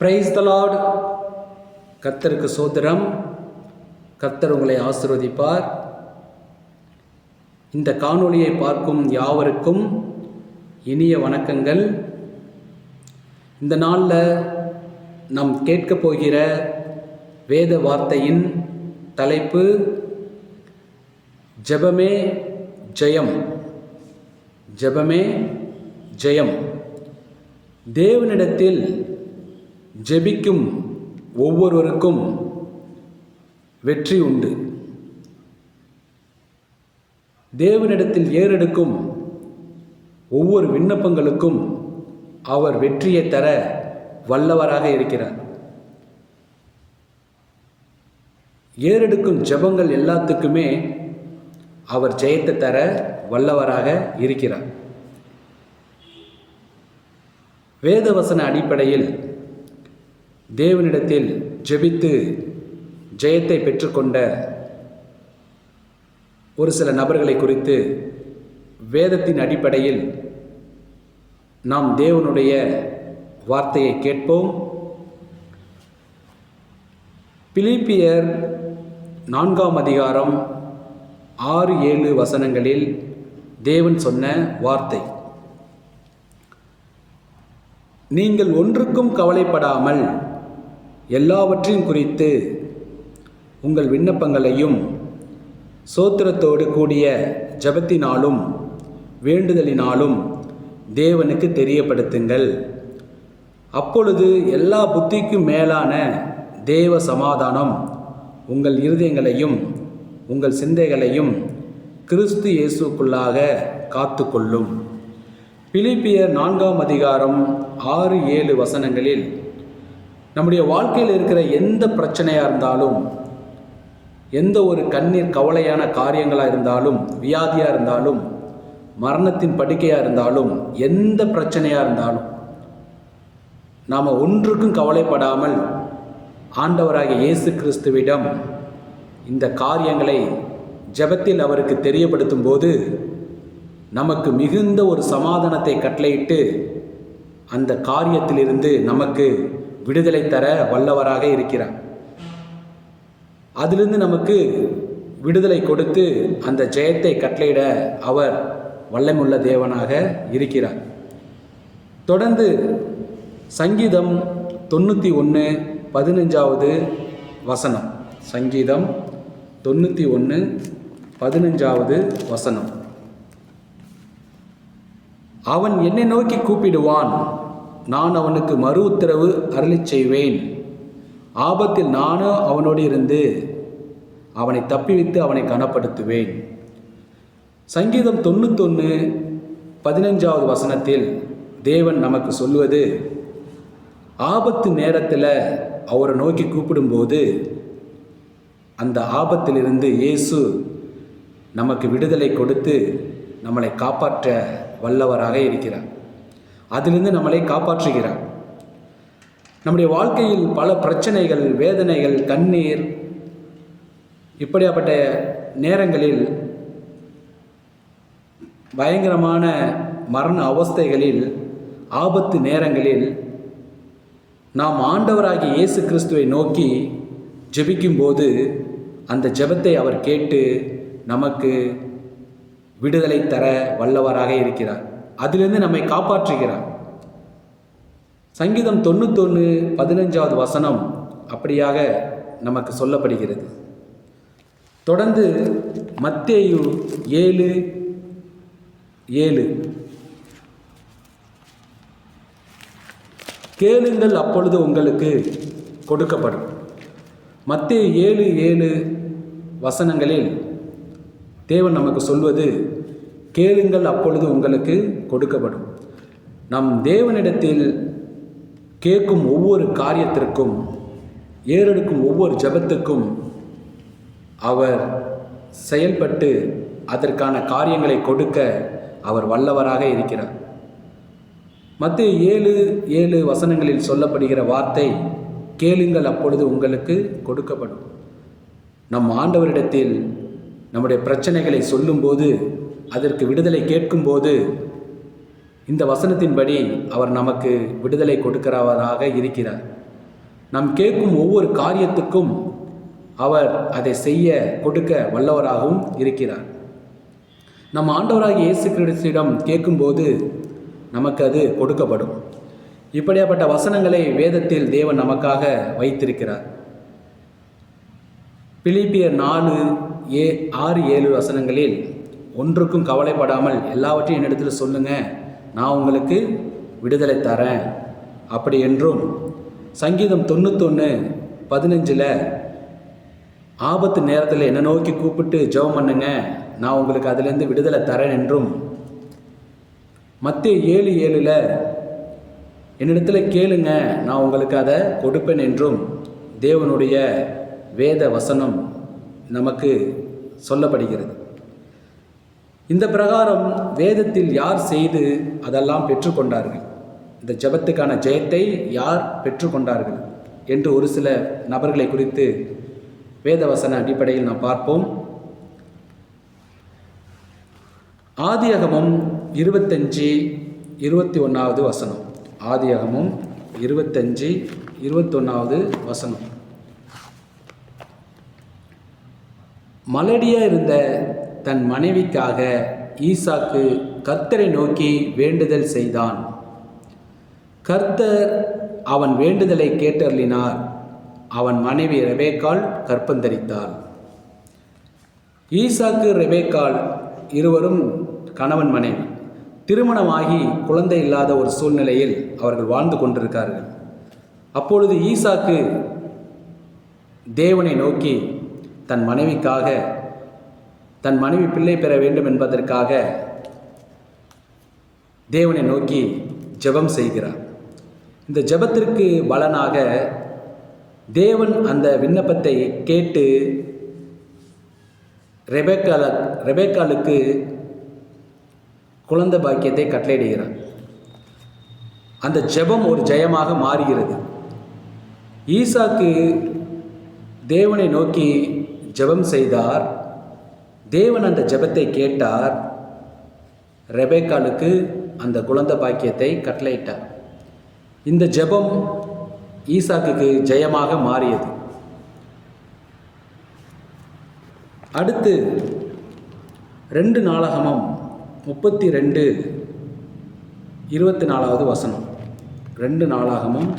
Praise the Lord கர்த்தருக்கு சோதரம் கர்த்தர் உங்களை ஆசிர்வதிப்பார். இந்த காணொளியை பார்க்கும் யாவருக்கும் இனிய வணக்கங்கள். இந்த நாளில் நாம் கேட்கப் போகிற வேத வார்த்தையின் தலைப்பு ஜெபமே ஜெயம். ஜெபமே ஜெயம். தேவனிடத்தில் ஜெபிக்கும் ஒவ்வொருவருக்கும் வெற்றி உண்டு. தேவனிடத்தில் ஏறெடுக்கும் ஒவ்வொரு விண்ணப்பங்களுக்கும் அவர் வெற்றியை தர வல்லவராக இருக்கிறார். ஏறெடுக்கும் ஜெபங்கள் எல்லாத்துக்குமே அவர் ஜெயத்தை தர வல்லவராக இருக்கிறார். வேதவசன அடிப்படையில் தேவனிடத்தில் ஜெபித்து ஜெயத்தை பெற்றுக்கொண்ட ஒரு சில நபர்களை குறித்து வேதத்தின் அடிப்படையில் நாம் தேவனுடைய வார்த்தையை கேட்போம். பிலிப்பியர் நான்காம் அதிகாரம் ஆறு ஏழு வசனங்களில் தேவன் சொன்ன வார்த்தை. நீங்கள் ஒன்றுக்கும் கவலைப்படாமல் எல்லாவற்றையும் குறித்து உங்கள் விண்ணப்பங்களையும் சோத்திரத்தோடு கூடிய ஜபத்தினாலும் வேண்டுதலினாலும் தேவனுக்கு தெரியப்படுத்துங்கள். அப்பொழுது எல்லா புத்திக்கும் மேலான தேவ சமாதானம் உங்கள் இருதயங்களையும் உங்கள் சிந்தைகளையும் கிறிஸ்து இயேசுக்குள்ளாக காத்துக்கொள்ளும். பிலிப்பியர் நான்காம் அதிகாரம் ஆறு ஏழு வசனங்களில் நம்முடைய வாழ்க்கையில் இருக்கிற எந்த பிரச்சனையாக இருந்தாலும் எந்த ஒரு கண்ணீர் கவலையான காரியங்களாக இருந்தாலும் வியாதியாக இருந்தாலும் மரணத்தின் படுக்கையாக இருந்தாலும் எந்த பிரச்சனையாக இருந்தாலும் நாம் ஒன்றுக்கும் கவலைப்படாமல் ஆண்டவராக இயேசு கிறிஸ்துவிடம் இந்த காரியங்களை ஜெபத்தில் அவருக்கு தெரியப்படுத்தும் போது நமக்கு மிகுந்த ஒரு சமாதானத்தை கட்டளையிட்டு அந்த காரியத்திலிருந்து நமக்கு விடுதலை தர வல்லவராக இருக்கிறார். அதிலிருந்து நமக்கு விடுதலை கொடுத்து அந்த ஜெயத்தை கட்டளையிட அவர் வல்லமுள்ள தேவனாக இருக்கிறார். தொடர்ந்து சங்கீதம் தொண்ணூற்றி ஒன்று பதினஞ்சாவது வசனம். சங்கீதம் தொண்ணூற்றி ஒன்று பதினஞ்சாவது வசனம். அவன் என்னை நோக்கி கூப்பிடுவான். நான் அவனுக்கு மறு உத்தரவு அருளி செய்வேன். ஆபத்தில் நானும் அவனோடு இருந்து அவனை தப்பிவித்து அவனை கனப்படுத்துவேன். சங்கீதம் தொண்ணூத்தொன்று பதினஞ்சாவது வசனத்தில் தேவன் நமக்கு சொல்வது ஆபத்து நேரத்தில் அவரை நோக்கி கூப்பிடும்போது அந்த ஆபத்திலிருந்து இயேசு நமக்கு விடுதலை கொடுத்து நம்மளை காப்பாற்ற வல்லவராக இருக்கிறார். அதிலிருந்து நம்மளை காப்பாற்றுகிறார். நம்முடைய வாழ்க்கையில் பல பிரச்சனைகள் வேதனைகள் கண்ணீர் இப்படியாப்பட்ட நேரங்களில் பயங்கரமான மரண அவஸ்தைகளில் ஆபத்து நேரங்களில் நாம் ஆண்டவராகிய இயேசு கிறிஸ்துவை நோக்கி ஜெபிக்கும்போது அந்த ஜெபத்தை அவர் கேட்டு நமக்கு விடுதலை தர வல்லவராக இருக்கிறார். அதிலிருந்து நம்மை காப்பாற்றுகிறார். சங்கீதம் தொண்ணூத்தொன்று பதினஞ்சாவது வசனம் அப்படியாக நமக்கு சொல்லப்படுகிறது. தொடர்ந்து மத்தேயு ஏழு ஏழு. கேளுங்கள் அப்பொழுது உங்களுக்கு கொடுக்கப்படும். மத்திய ஏழு ஏழு வசனங்களில் தேவன் நமக்கு சொல்வது கேளுங்கள் அப்பொழுது உங்களுக்கு கொடுக்கப்படும். நம் தேவனிடத்தில் கேட்கும் ஒவ்வொரு காரியத்திற்கும் ஏறெடுக்கும் ஒவ்வொரு ஜபத்துக்கும் அவர் செயல்பட்டு அதற்கான காரியங்களை கொடுக்க அவர் வல்லவராக இருக்கிறார். மத்திய ஏழு ஏழு வசனங்களில் சொல்லப்படுகிற வார்த்தை கேளுங்கள் அப்பொழுது உங்களுக்கு கொடுக்கப்படும். நம் ஆண்டவரிடத்தில் நம்முடைய பிரச்சனைகளை சொல்லும்போது அதற்கு விடுதலை கேட்கும்போது இந்த வசனத்தின்படி அவர் நமக்கு விடுதலை கொடுக்கிறவராக இருக்கிறார். நாம் கேட்கும் ஒவ்வொரு காரியத்துக்கும் அவர் அதை செய்ய கொடுக்க வல்லவராகவும் இருக்கிறார். நம் ஆண்டவராகிய இயேசு கிறிஸ்துவிடம் கேட்கும்போது நமக்கு அது கொடுக்கப்படும். இப்படியாப்பட்ட வசனங்களை வேதத்தில் தேவன் நமக்காக வைத்திருக்கிறார். பிலிப்பியர் நாலு ஏ ஆறு ஏழு வசனங்களில் ஒன்றுக்கும் கவலைப்படாமல் எல்லாவற்றையும் என்னிடத்தில் சொல்லுங்கள் நான் உங்களுக்கு விடுதலை தரேன். அப்படி என்றும் சங்கீதம் தொண்ணூத்தொன்று பதினஞ்சில் ஆபத்து நேரத்தில் என்னை நோக்கி கூப்பிட்டு ஜெபம் பண்ணுங்க. நான் உங்களுக்கு அதிலேருந்து விடுதலை தரேன் என்றும் மத்திய ஏழு ஏழில் என்னிடத்தில் கேளுங்க. நான் உங்களுக்கு அதை கொடுப்பேன் என்றும் தேவனுடைய வேத வசனம் நமக்கு சொல்லப்படுகிறது. இந்த பிரகாரம் வேதத்தில் யார் செய்து அதெல்லாம் பெற்றுக்கொண்டார்கள்? இந்த ஜெபத்துக்கான ஜெயத்தை யார் பெற்றுக்கொண்டார்கள்? என்று ஒரு சில நபர்களை குறித்து வேதவசன அடிப்படையில் நாம் பார்ப்போம். ஆதியகமும் இருபத்தஞ்சு இருபத்தி ஒன்றாவது வசனம். ஆதியகமும் இருபத்தஞ்சு இருபத்தொன்னாவது வசனம். மலடியாக இருந்த தன் மனைவிக்காக ஈசாக்கு கர்த்தரை நோக்கி வேண்டுதல் செய்தான். கர்த்தர் அவன் வேண்டுதலை கேட்டருளினார். அவன் மனைவி ரெபேக்கால் கற்பந்தரித்தாள். ஈசாக்கு ரெபேக்கால் இருவரும் கணவன் மனைவி. திருமணமாகி குழந்தை இல்லாத ஒரு சூழ்நிலையில் அவர்கள் வாழ்ந்து கொண்டிருக்கார்கள். அப்பொழுது ஈசாக்கு தேவனை நோக்கி தன் மனைவிக்காக தன் மனைவி பிள்ளை பெற வேண்டும் என்பதற்காக தேவனை நோக்கி ஜெபம் செய்கிறார். இந்த ஜெபத்திற்கு பலனாக தேவன் அந்த விண்ணப்பத்தை கேட்டு ரெபேக்கால ரெபேக்காலுக்கு குழந்தை பாக்கியத்தை கட்டளையிடுகிறார். அந்த ஜெபம் ஒரு ஜெயமாக மாறுகிறது. ஈசாக்கு தேவனை நோக்கி ஜெபம் செய்தார். தேவன் அந்த ஜெபத்தை கேட்டார். ரெபேக்காலுக்கு அந்த குழந்தை பாக்கியத்தை கட்டளையிட்டார். இந்த ஜெபம் ஈசாக்குக்கு ஜெயமாக மாறியது. அடுத்து ரெண்டு நாளகமம் முப்பத்தி ரெண்டு இருபத்தி நாலாவது வசனம். ரெண்டு நாளாகமும்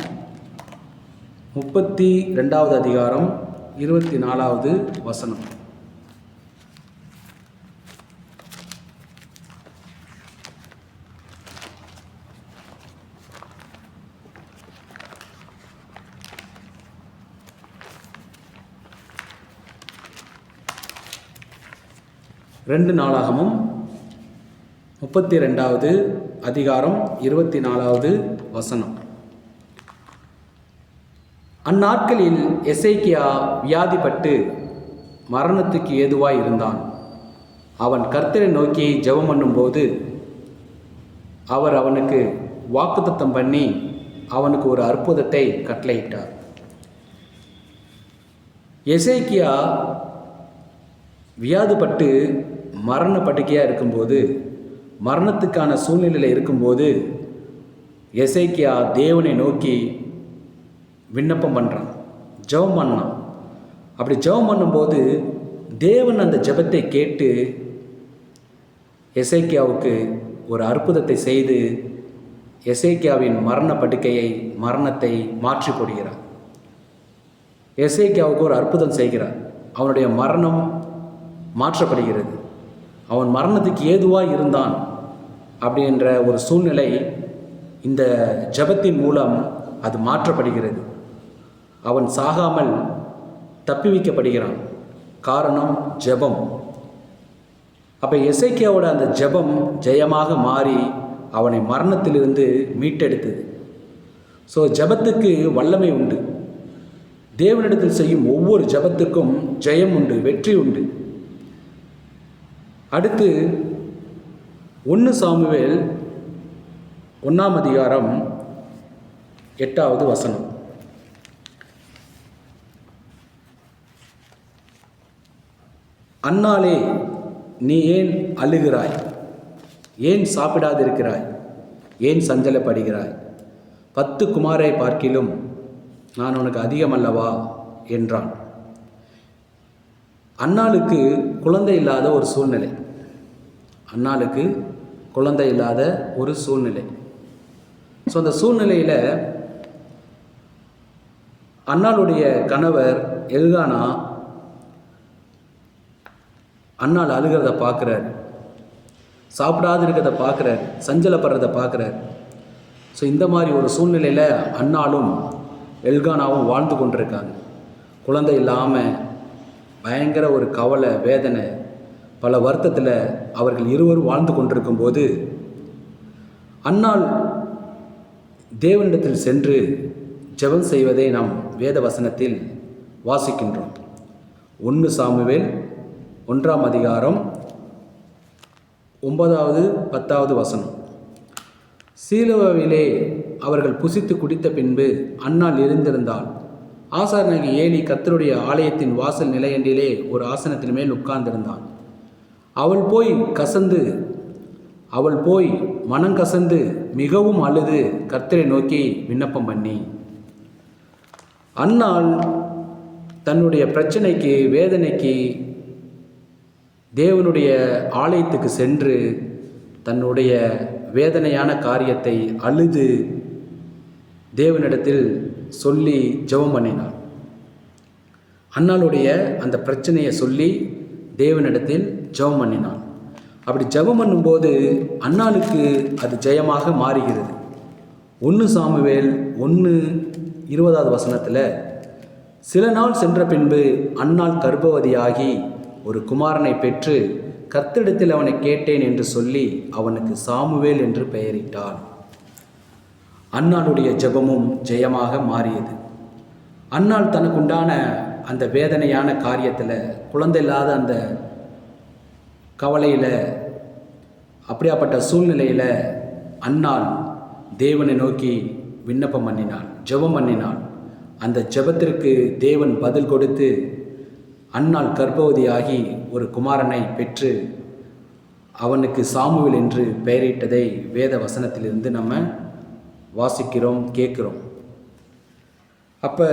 முப்பத்தி ரெண்டாவது அதிகாரம் இருபத்தி நாலாவது வசனம். ரெண்டு நாளாகமும் முப்பத்தி ரெண்டாவது அதிகாரம் இருபத்தி நாலாவது வசனம். அந்நாட்களில் எசேக்கியா வியாதிப்பட்டு மரணத்துக்கு ஏதுவாய் இருந்தான். அவன் கர்த்தரை நோக்கி ஜெபம் பண்ணும்போது அவர் அவனுக்கு வாக்குத்தத்தம் பண்ணி அவனுக்கு ஒரு அற்புதத்தை கட்டளையிட்டார். எசேக்கியா வியாதிப்பட்டு மரண படுக்கையாக இருக்கும்போது மரணத்துக்கான சூழ்நிலையில் இருக்கும்போது எசைக்கியா தேவனை நோக்கி விண்ணப்பம் பண்ணுறான் ஜெபம் பண்ணான். அப்படி ஜெபம் பண்ணும்போது தேவன் அந்த ஜெபத்தை கேட்டு எசைக்கியாவுக்கு ஒரு அற்புதத்தை செய்து எசேக்கியாவின் மரண படுக்கையை மரணத்தை மாற்றி போடுகிறார் எசேக்கியாவுக்கு ஒரு அற்புதம் செய்கிறார். அவனுடைய மரணம் மாற்றப்படுகிறது. அவன் மரணத்துக்கு ஏதுவாக இருந்தான் அப்படின்ற ஒரு சூழ்நிலை இந்த ஜபத்தின் மூலம் அது மாற்றப்படுகிறது. அவன் சாகாமல் தப்பி வைக்கப்படுகிறான் காரணம் ஜெபம். அப்போ எசைக்கியாவோட அந்த ஜெபம் ஜெயமாக மாறி அவனை மரணத்திலிருந்து மீட்டெடுத்தது. ஸோ ஜெபத்துக்கு வல்லமை உண்டு. தேவனிடத்தில் செய்யும் ஒவ்வொரு ஜெபத்துக்கும் ஜெயம் உண்டு வெற்றி உண்டு. அடுத்து ஒன்று சாமுவேல் ஒன்றாம் அதிகாரம் எட்டாவது வசனம். அன்னாலே நீ ஏன் அழுகிறாய்? ஏன் சாப்பிடாதிருக்கிறாய்? ஏன் சஞ்சலப்படுகிறாய்? பத்து குமாரை பார்க்கிலும் நான் உனக்கு அதிகம் அல்லவா என்றான். அன்னாளுக்கு குழந்தை இல்லாத ஒரு சூழ்நிலை. அன்னாளுக்கு குழந்தை இல்லாத ஒரு சூழ்நிலை. ஸோ அந்த சூழ்நிலையில் அன்னாளுடைய கணவர் எல்கானா அண்ணால் அழுகிறத பார்க்குறாரு. சாப்பிடாது இருக்கிறத பார்க்குறாரு. சஞ்சலப்படுறத பார்க்குறாரு. ஸோ இந்த மாதிரி ஒரு சூழ்நிலையில் அன்னாலும் எல்கானாவும் வாழ்ந்து கொண்டிருக்காங்க. குழந்தை இல்லாமல் பயங்கர ஒரு கவலை வேதனை பல வருத்தத்தில் அவர்கள் இருவரும் வாழ்ந்து கொண்டிருக்கும்போது அன்னால் தேவனிடத்தில் சென்று ஜெபம் செய்வதை நாம் வேத வசனத்தில் வாசிக்கின்றோம். ஒன்று சாமுவேல் ஒன்றாம் அதிகாரம் ஒன்பதாவது பத்தாவது வசனம். சீலோவிலே அவர்கள் புசித்து குடித்த பின்பு அன்னால் இருந்திருந்தாள் ஆசாரனாகி ஏலி கர்த்தருடைய ஆலயத்தின் வாசல் நிலையண்டிலே ஒரு ஆசனத்தின் மேல் உட்கார்ந்திருந்தான். அவள் போய் கசந்து அவள் போய் மனம் கசந்து மிகவும் அழுது கர்த்தரை நோக்கி விண்ணப்பம் பண்ணி. அன்னாள் தன்னுடைய பிரச்சனைக்கு வேதனைக்கு தேவனுடைய ஆலயத்துக்கு சென்று தன்னுடைய வேதனையான காரியத்தை அழுது தேவனிடத்தில் சொல்லி ஜெபம் பண்ணினாள் அன்னாளுடைய அந்த பிரச்சனையை சொல்லி தேவனிடத்தில் ஜெபம் பண்ணினான். அப்படி ஜெபம் பண்ணும்போது அன்னாளுக்கு அது ஜெயமாக மாறுகிறது. ஒன்று சாமுவேல் ஒன்று இருபதாவது வசனத்தில் சில நாள் சென்ற பின்பு அன்னாள் கர்ப்பவதியாகி ஒரு குமாரனை பெற்று கத்தெடுத்தில் அவனை கேட்டேன் என்று சொல்லி அவனுக்கு சாமுவேல் என்று பெயரிட்டான். அன்னாளுடைய ஜெபமும் ஜெயமாக மாறியது. அன்னாள் தனக்குண்டான அந்த வேதனையான காரியத்தில் குழந்தை இல்லாத அந்த கவலையில் அப்படியாப்பட்ட சூழ்நிலையில் அன்னாள் தேவனை நோக்கி விண்ணப்பம் பண்ணினாள் ஜெபம் பண்ணினாள் அந்த ஜெபத்திற்கு தேவன் பதில் கொடுத்து அன்னாள் கர்ப்பவதியாகி ஒரு குமாரனை பெற்று அவனுக்கு சாமுவில் என்று பெயரிட்டதை வேத வசனத்திலிருந்து நம்ம வாசிக்கிறோம் கேட்குறோம். அப்போ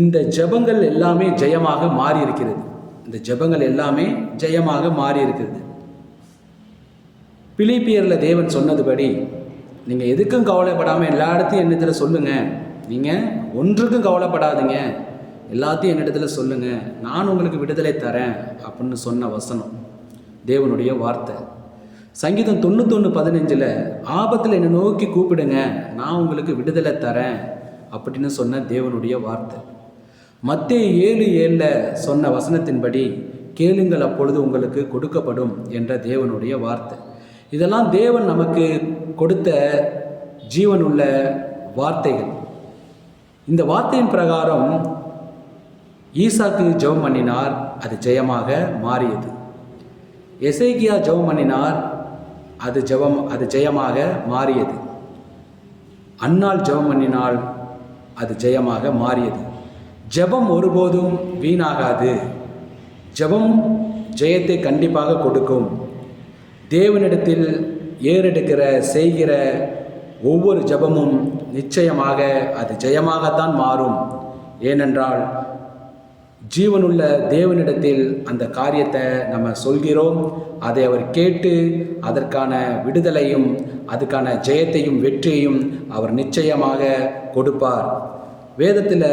இந்த ஜெபங்கள் எல்லாமே ஜெயமாக மாறி இருக்கிறது இந்த ஜெபங்கள் எல்லாமே ஜெயமாக மாறி இருக்கிறது பிலிப்பியரில் தேவன் சொன்னதுபடி நீங்கள் எதுக்கும் கவலைப்படாமல் எல்லா இடத்தையும் என்னத்தில் சொல்லுங்கள் நீங்கள் ஒன்றுக்கும் கவலைப்படாதீங்க. எல்லாத்தையும் என்னிடத்தில் சொல்லுங்கள் நான் உங்களுக்கு விடுதலை தரேன் அப்படின்னு சொன்ன வசனம். தேவனுடைய வார்த்தை. சங்கீதம் தொண்ணூத்தொன்று பதினஞ்சில் ஆபத்தில் என்னை நோக்கி கூப்பிடுங்க நான் உங்களுக்கு விடுதலை தரேன் அப்படின்னு சொன்ன தேவனுடைய வார்த்தை. மத்திய ஏழு ஏழில் சொன்ன வசனத்தின்படி கேளுங்கள் அப்பொழுது உங்களுக்கு கொடுக்கப்படும் என்ற தேவனுடைய வார்த்தை. இதெல்லாம் தேவன் நமக்கு கொடுத்த ஜீவனுள்ள வார்த்தைகள். இந்த வார்த்தையின் பிரகாரம் ஈசாக்கு ஜெபம் பண்ணினார் அது ஜெயமாக மாறியது. எசேகியா ஜெபம் பண்ணினார் அது ஜெபம் அது ஜெயமாக மாறியது. அன்னாள் ஜெபம் பண்ணினால் அது ஜெயமாக மாறியது. ஜெபம் ஒருபோதும் வீணாகாது. ஜெபம் ஜெயத்தை கண்டிப்பாக கொடுக்கும். தேவனிடத்தில் ஏறெடுக்கிற செய்கிற ஒவ்வொரு ஜெபமும் நிச்சயமாக அது ஜெயமாகத்தான் மாறும். ஏனென்றால் ஜீவனுள்ள தேவனிடத்தில் அந்த காரியத்தை நம்ம சொல்கிறோம். அதை அவர் கேட்டு அதற்கான விடுதலையும் அதுக்கான ஜெயத்தையும் வெற்றியையும் அவர் நிச்சயமாக கொடுப்பார். வேதத்தில்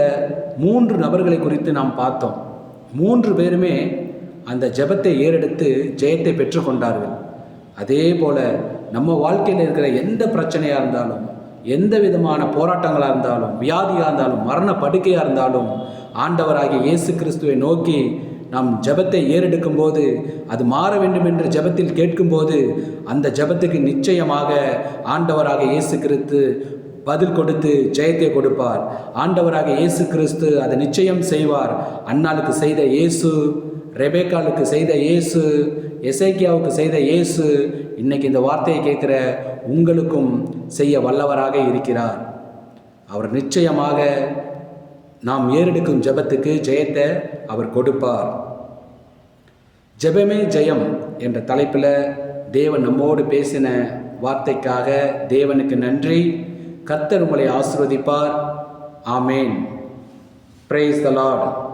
மூன்று நபர்களை குறித்து நாம் பார்த்தோம். மூன்று பேருமே அந்த ஜெபத்தை ஏறெடுத்து ஜெயத்தை பெற்றுக்கொண்டார்கள் அதே போல் நம்ம வாழ்க்கையில் இருக்கிற எந்த பிரச்சனையாக இருந்தாலும் எந்த விதமான போராட்டங்களாக இருந்தாலும் வியாதியாக இருந்தாலும் மரண படுக்கையாக இருந்தாலும் ஆண்டவராகிய இயேசு கிறிஸ்துவை நோக்கி நாம் ஜெபத்தை ஏறெடுக்கும் போது அது மாற வேண்டும் என்று ஜெபத்தில் கேட்கும்போது அந்த ஜெபத்துக்கு நிச்சயமாக ஆண்டவராக இயேசு கிறிஸ்து பதில் கொடுத்து ஜெயத்தை கொடுப்பார். ஆண்டவராக இயேசு கிறிஸ்து அதை நிச்சயம் செய்வார். அன்னாளுக்கு செய்த இயேசு ரெபேக்காலுக்கு செய்த இயேசு எசேக்கியாவுக்கு செய்த இயேசு இன்னைக்கு இந்த வார்த்தையை கேட்குற உங்களுக்கும் செய்ய வல்லவராக இருக்கிறார். அவர் நிச்சயமாக நாம் ஏறெடுக்கும் ஜெபத்துக்கு ஜெயத்தை அவர் கொடுப்பார். ஜெபமே ஜெயம் என்ற தலைப்பில் தேவன் நம்மோடு பேசின வார்த்தைக்காக தேவனுக்கு நன்றி. கர்த்தர் உங்களை ஆசிர்வதிப்பார். ஆமேன். Praise the Lord